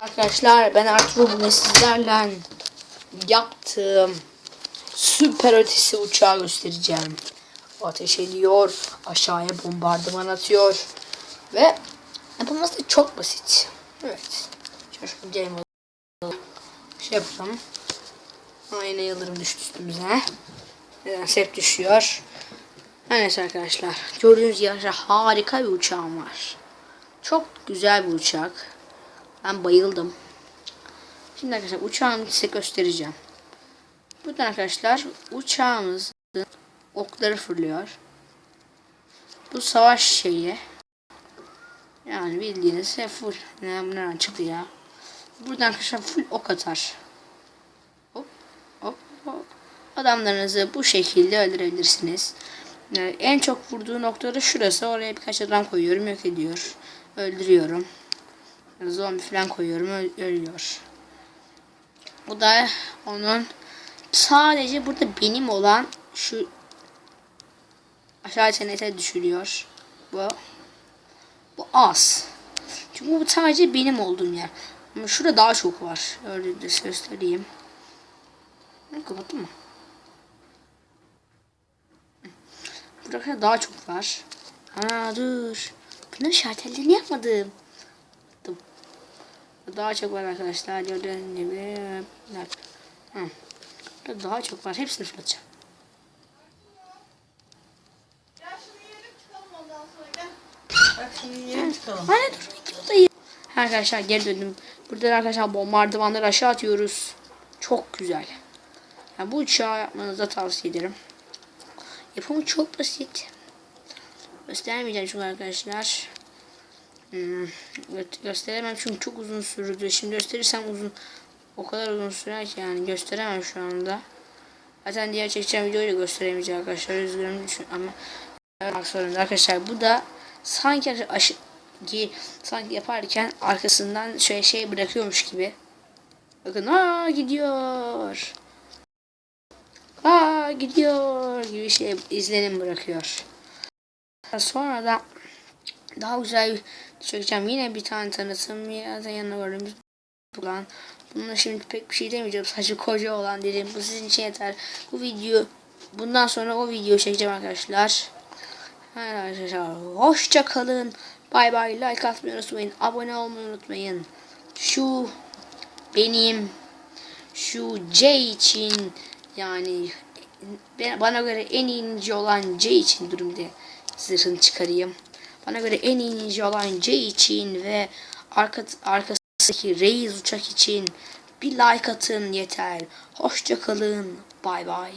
Arkadaşlar ben Arturo bugün sizlerle yaptığım süper ötesi uçağı göstereceğim. Ateş ediyor, aşağıya bombardıman atıyor ve yapılması da çok basit. Evet. Şöyle şu game şey yapalım. Aynen yıldırım düştü üstümüze. Nedense hep düşüyor. Neyse arkadaşlar. Gördüğünüz gibi harika bir uçağım var. Çok güzel bir uçak. Ben bayıldım. Şimdi arkadaşlar uçağımı size göstereceğim. Buradan arkadaşlar uçağımızın okları fırlıyor. Bu savaş şeyi. Yani bildiğiniz hep full. Ne bu nereden çıktı ya? Buradan arkadaşlar full ok atar. Hop hop hop. Adamlarınızı bu şekilde öldürebilirsiniz. Yani en çok vurduğu noktada şurası. Oraya birkaç adam koyuyorum. Yok ediyor. Öldürüyorum. Zombi falan koyuyorum. öl- Ölüyor. Bu da onun sadece burada benim olan şu aşağı çenete düşürüyor. Bu bu az. Çünkü bu sadece benim olduğum yer. Ama şurada daha çok var. Öyle de göstereyim. Kapattın mı? Burada daha çok var. Aa dur. Bunun şartellerini yapmadım. Daha çok var arkadaşlar. Gördüğünüz gibi. Hı. Burada daha çok var. Hepsini fırlatacağım. Gel şunu yiyelim çıkalım ondan sonra gel. Bak şimdi yiyelim çıkalım. Hani dur videodayım. Arkadaşlar geri döndüm. Burada arkadaşlar bombardımanları aşağı atıyoruz. Çok güzel. Yani bu uçağı yapmanızı da tavsiye ederim. Yapımı çok basit. Göstermeyeceğim çünkü arkadaşlar. Gö- gösteremem çünkü çok uzun sürdü. Şimdi gösterirsem uzun o kadar uzun sürer ki yani gösteremem şu anda. Zaten diğer çekeceğim videoyu da gösteremeyeceğim arkadaşlar. Üzgünüm düşün ama yapmak arkadaşlar. Bu da sanki aşı ki sanki yaparken arkasından şöyle şey bırakıyormuş gibi. Bakın aa gidiyor. Aa gidiyor gibi şey izlenim bırakıyor. Sonra da daha güzel çekeceğim. Yine bir tane tanıtım ya da yanına plan. Bununla şimdi pek bir şey demeyeceğim. Sadece koca olan dedim. Bu sizin için yeter. Bu video bundan sonra o video çekeceğim arkadaşlar. Arkadaşlar hoşça kalın. Bay bay. Like atmayı unutmayın. Abone olmayı unutmayın. Şu benim şu C için yani bana göre en ninja olan C için durumda zırhını çıkarayım. Bana göre en iyi ninja olan C için ve arka, arkasındaki Reis uçak için bir like atın yeter. Hoşça kalın. Bay bay.